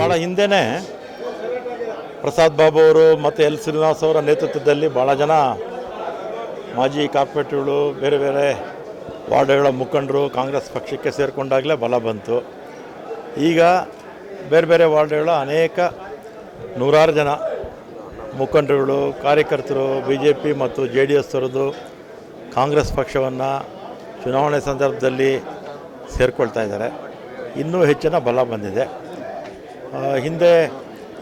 ಭಾಳ ಹಿಂದೆನೇ ಪ್ರಸಾದ್ ಬಾಬು ಅವರು ಮತ್ತು ಎಲ್ ಶ್ರೀನಿವಾಸ್ ಅವರ ನೇತೃತ್ವದಲ್ಲಿ ಭಾಳ ಜನ ಮಾಜಿ ಕಾರ್ಪೊರೇಟ್ಗಳು ಬೇರೆ ಬೇರೆ ವಾರ್ಡ್ಗಳ ಮುಖಂಡರು ಕಾಂಗ್ರೆಸ್ ಪಕ್ಷಕ್ಕೆ ಸೇರಿಕೊಂಡಾಗಲೇ ಬಲ ಬಂತು. ಈಗ ಬೇರೆ ಬೇರೆ ವಾರ್ಡ್ಗಳ ಅನೇಕ ನೂರಾರು ಜನ ಮುಖಂಡರುಗಳು, ಕಾರ್ಯಕರ್ತರು ಬಿ ಜೆ ಪಿ ಮತ್ತು ಜೆ ಡಿ ಎಸ್ ಅವರದ್ದು ಕಾಂಗ್ರೆಸ್ ಪಕ್ಷವನ್ನು ಚುನಾವಣೆ ಸಂದರ್ಭದಲ್ಲಿ ಸೇರಿಕೊಳ್ತಾ ಇದ್ದಾರೆ. ಇನ್ನೂ ಹೆಚ್ಚಿನ ಬಲ ಬಂದಿದೆ. ಹಿಂದೆ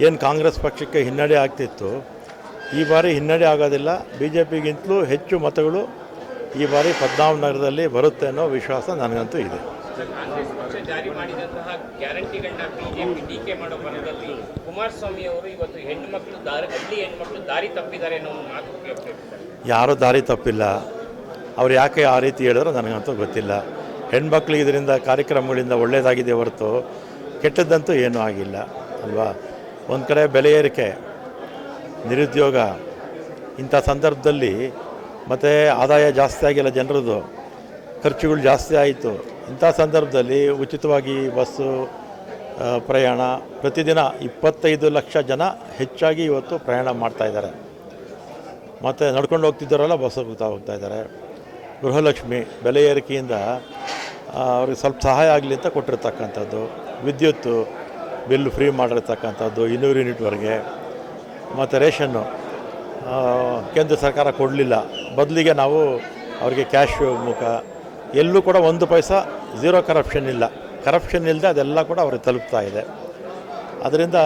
ಏನು ಕಾಂಗ್ರೆಸ್ ಪಕ್ಷಕ್ಕೆ ಹಿನ್ನಡೆ ಆಗ್ತಿತ್ತು, ಈ ಬಾರಿ ಹಿನ್ನಡೆ ಆಗೋದಿಲ್ಲ. ಬಿ ಜೆ ಪಿಗಿಂತಲೂ ಹೆಚ್ಚು ಮತಗಳು ಈ ಬಾರಿ ಪದ್ಮನಾಭ ನಗರದಲ್ಲಿ ಬರುತ್ತೆ ಅನ್ನೋ ವಿಶ್ವಾಸ ನನಗಂತೂ ಇದೆ. ಯಾರೂ ದಾರಿ ತಪ್ಪಿಲ್ಲ. ಅವ್ರು ಯಾಕೆ ಆ ರೀತಿ ಹೇಳಿದ್ರು ನನಗಂತೂ ಗೊತ್ತಿಲ್ಲ. ಹೆಣ್ಮಕ್ಳಿಗೆ ಇದರಿಂದ ಕಾರ್ಯಕ್ರಮಗಳಿಂದ ಒಳ್ಳೆಯದಾಗಿದೆ ಹೊರತು ಕೆಟ್ಟದ್ದಂತೂ ಏನೂ ಆಗಿಲ್ಲ, ಅಲ್ವಾ? ಒಂದು ಕಡೆ ಬೆಲೆ ಏರಿಕೆ, ನಿರುದ್ಯೋಗ, ಇಂಥ ಸಂದರ್ಭದಲ್ಲಿ ಮತ್ತು ಆದಾಯ ಜಾಸ್ತಿ ಆಗಿಲ್ಲ ಜನರದ್ದು, ಖರ್ಚುಗಳು ಜಾಸ್ತಿ ಆಯಿತು. ಇಂಥ ಸಂದರ್ಭದಲ್ಲಿ ಉಚಿತವಾಗಿ ಬಸ್ಸು ಪ್ರಯಾಣ, ಪ್ರತಿದಿನ ಇಪ್ಪತ್ತೈದು ಲಕ್ಷ ಜನ ಹೆಚ್ಚಾಗಿ ಇವತ್ತು ಪ್ರಯಾಣ ಮಾಡ್ತಾಯಿದ್ದಾರೆ ಮತ್ತು ನಡ್ಕೊಂಡು ಹೋಗ್ತಿದ್ದವರೆಲ್ಲ ಬಸ್ ಹೋಗ್ತಾ ಹೋಗ್ತಾ ಇದ್ದಾರೆ. ಗೃಹಲಕ್ಷ್ಮಿ ಬೆಲೆ ಏರಿಕೆಯಿಂದ ಅವ್ರಿಗೆ ಸ್ವಲ್ಪ ಸಹಾಯ ಆಗಲಿ ಅಂತ ಕೊಟ್ಟಿರ್ತಕ್ಕಂಥದ್ದು. ವಿದ್ಯುತ್ತು ಬಿಲ್ ಫ್ರೀ ಮಾಡಿರ್ತಕ್ಕಂಥದ್ದು ಇನ್ನೂರು ಯೂನಿಟ್ವರೆಗೆ, ಮತ್ತು ರೇಷನ್ನು ಕೇಂದ್ರ ಸರ್ಕಾರ ಕೊಡಲಿಲ್ಲ. ಬದಲಿಗೆ ನಾವು ಅವರಿಗೆ ಕ್ಯಾಶ್ ಮುಖ, ಎಲ್ಲೂ ಕೂಡ ಒಂದು ಪೈಸಾ ಝೀರೋ ಕರಪ್ಷನ್ ಇಲ್ಲ. ಕರಪ್ಷನ್ ಇಲ್ಲದೆ ಅದೆಲ್ಲ ಕೂಡ ಅವ್ರಿಗೆ ತಲುಪ್ತಾ ಇದೆ. ಅದರಿಂದ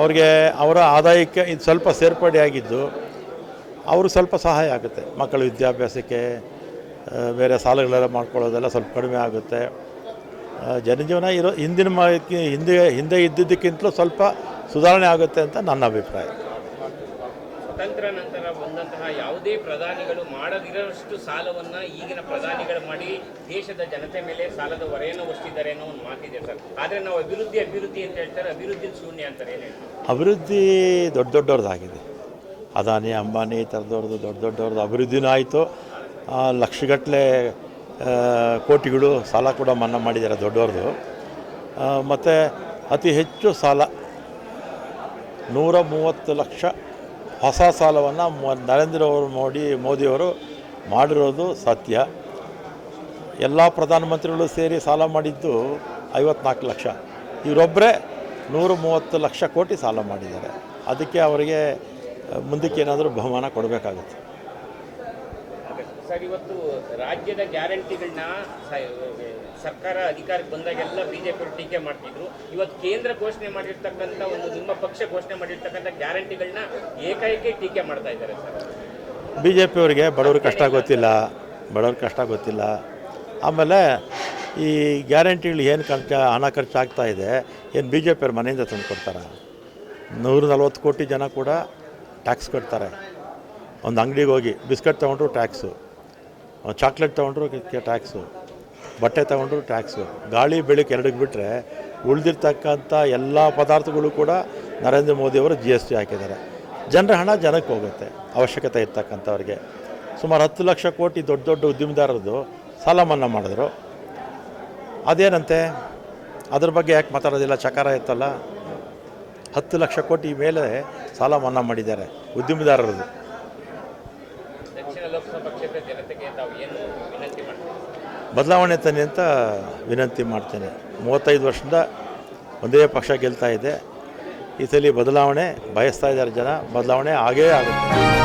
ಅವ್ರಿಗೆ ಅವರ ಆದಾಯಕ್ಕೆ ಇದು ಸ್ವಲ್ಪ ಸೇರ್ಪಡೆಯಾಗಿದ್ದು ಅವರು ಸ್ವಲ್ಪ ಸಹಾಯ ಆಗುತ್ತೆ. ಮಕ್ಕಳ ವಿದ್ಯಾಭ್ಯಾಸಕ್ಕೆ ಬೇರೆ ಸಾಲಗಳೆಲ್ಲ ಮಾಡ್ಕೊಳ್ಳೋದೆಲ್ಲ ಸ್ವಲ್ಪ ಕಡಿಮೆ ಆಗುತ್ತೆ. ಜನಜೀವನ ಇರೋ ಹಿಂದಿನ ಹಿಂದೆ ಹಿಂದೆ ಇದ್ದಿದ್ದಕ್ಕಿಂತಲೂ ಸ್ವಲ್ಪ ಸುಧಾರಣೆ ಆಗುತ್ತೆ ಅಂತ ನನ್ನ ಅಭಿಪ್ರಾಯ. ಸ್ವತಂತ್ರ ನಂತರ ಬಂದಂತಹ ಯಾವುದೇ ಪ್ರಧಾನಿಗಳು ಮಾಡದಿರೋಷ್ಟು ಸಾಲವನ್ನ ಈಗಿನ ಪ್ರಧಾನಿಗಳು ಮಾಡಿ ದೇಶದ ಜನತೆ ಮೇಲೆ ಸಾಲದ ಹೊರೆಯನ್ನು ಹೊರಿಸಿದ್ದಾರೆ ಅನ್ನೋ ಒಂದು ಮಾತಿದೆ ಸರ್. ಆದರೆ ನಾವು ಅಭಿವೃದ್ಧಿ ಅಭಿವೃದ್ಧಿ ಅಂತ ಹೇಳ್ತಾರೆ ಅಭಿವೃದ್ಧಿ ಶೂನ್ಯ ಅಂತಾರೆ ಏನು ಅಭಿವೃದ್ಧಿ ದೊಡ್ಡ ದೊಡ್ಡವ್ರದ್ದಾಗಿದೆ ಅದಾನಿ ಅಂಬಾನಿ ಥರದವ್ರದ್ದು ದೊಡ್ಡ ದೊಡ್ಡವ್ರದ್ದು ಅಭಿವೃದ್ಧಿನೂ ಆಯಿತು. ಲಕ್ಷಗಟ್ಟಲೆ ಕೋಟಿಗಳು ಸಾಲ ಕೂಡ ಮನ್ನಾ ಮಾಡಿದ್ದಾರೆ ದೊಡ್ಡವ್ರದ್ದು ಮತ್ತು ಅತಿ ಹೆಚ್ಚು ಸಾಲ ನೂರ ಮೂವತ್ತು ಲಕ್ಷ ಹೊಸ ಸಾಲವನ್ನು ನರೇಂದ್ರ ಅವರು ಮೋದಿ ಮೋದಿಯವರು ಮಾಡಿರೋದು ಸತ್ಯ. ಎಲ್ಲ ಪ್ರಧಾನಮಂತ್ರಿಗಳು ಸೇರಿ ಸಾಲ ಮಾಡಿದ್ದು ಐವತ್ನಾಲ್ಕು ಲಕ್ಷ. ಇವರೊಬ್ಬರೇ ನೂರ ಮೂವತ್ತು ಲಕ್ಷ ಕೋಟಿ ಸಾಲ ಮಾಡಿದ್ದಾರೆ. ಅದಕ್ಕೆ ಅವರಿಗೆ ಮುಂದಕ್ಕೆ ಏನಾದರೂ ಬಹುಮಾನ ಕೊಡಬೇಕಾಗುತ್ತೆ. ಸರ್, ಇವತ್ತು ರಾಜ್ಯದ ಗ್ಯಾರಂಟಿಗಳನ್ನ ಸರ್ಕಾರ ಅಧಿಕಾರಕ್ಕೆ ಬಂದಾಗೆಲ್ಲ ಬಿಜೆಪಿ ಟೀಕೆ ಮಾಡ್ತಿದ್ರು. ಇವತ್ತು ಕೇಂದ್ರ ಘೋಷಣೆ ಮಾಡಿರ್ತಕ್ಕಂಥ ಒಂದು ನಿಮ್ಮ ಪಕ್ಷ ಘೋಷಣೆ ಮಾಡಿರ್ತಕ್ಕಂಥ ಗ್ಯಾರಂಟಿಗಳನ್ನ ಏಕಾಏಕಿ ಟೀಕೆ ಮಾಡ್ತಾ ಇದ್ದಾರೆ ಸರ್. ಬಿ ಜೆ ಪಿಯವರಿಗೆ ಬಡವ್ರ ಕಷ್ಟ ಗೊತ್ತಿಲ್ಲ, ಬಡವ್ರಿಗೆ ಕಷ್ಟ ಗೊತ್ತಿಲ್ಲ. ಆಮೇಲೆ ಈ ಗ್ಯಾರಂಟಿಗಳು ಏನು ಖರ್ಚು, ಹಣ ಖರ್ಚಾಗ್ತಾ ಇದೆ, ಏನು ಬಿ ಜೆ ಪಿಯವ್ರ ಮನೆಯಿಂದ ತಂದು ಕೊಡ್ತಾರೆ? ನೂರ ನಲ್ವತ್ತು ಕೋಟಿ ಜನ ಕೂಡ ಟ್ಯಾಕ್ಸ್ ಕಟ್ತಾರೆ. ಒಂದು ಅಂಗಡಿಗೆ ಹೋಗಿ, ಬಿಸ್ಕೆಟ್ ತೊಗೊಂಡ್ರು ಟ್ಯಾಕ್ಸು ಚಾಕ್ಲೇಟ್ ತೊಗೊಂಡ್ರು ಟ್ಯಾಕ್ಸು, ಬಟ್ಟೆ ತೊಗೊಂಡ್ರು ಟ್ಯಾಕ್ಸು. ಗಾಳಿ ಬೆಳಕು ಎರಡಕ್ಕೆ ಬಿಟ್ಟರೆ ಉಳಿದಿರ್ತಕ್ಕಂಥ ಎಲ್ಲ ಪದಾರ್ಥಗಳು ಕೂಡ ನರೇಂದ್ರ ಮೋದಿಯವರು ಜಿ ಎಸ್ ಟಿ ಹಾಕಿದ್ದಾರೆ. ಜನರ ಹಣ ಜನಕ್ಕೆ ಹೋಗುತ್ತೆ, ಅವಶ್ಯಕತೆ ಇರ್ತಕ್ಕಂಥವ್ರಿಗೆ. ಸುಮಾರು ಹತ್ತು ಲಕ್ಷ ಕೋಟಿ ದೊಡ್ಡ ದೊಡ್ಡ ಉದ್ಯಮದಾರರದು ಸಾಲ ಮನ್ನಾ ಮಾಡಿದ್ರು. ಅದೇನಂತೆ? ಅದ್ರ ಬಗ್ಗೆ ಯಾಕೆ ಮಾತಾಡೋದಿಲ್ಲ? ಚಕಾರ ಇತ್ತಲ್ಲ? ಹತ್ತು ಲಕ್ಷ ಕೋಟಿ ಮೇಲೆ ಸಾಲ ಮನ್ನಾ ಮಾಡಿದ್ದಾರೆ ಉದ್ಯಮದಾರರದು ಬದಲಾವಣೆ ತನ್ನಿ ಅಂತ ವಿನಂತಿ ಮಾಡ್ತೇನೆ. ಮೂವತ್ತೈದು ವರ್ಷದಿಂದ ಒಂದೇ ಪಕ್ಷ ಗೆಲ್ತಾ ಇದೆ. ಈ ಸಲ ಬದಲಾವಣೆ ಬಯಸ್ತಾ ಇದ್ದಾರೆ ಜನ. ಬದಲಾವಣೆ ಆಗೇ ಆಗುತ್ತೆ.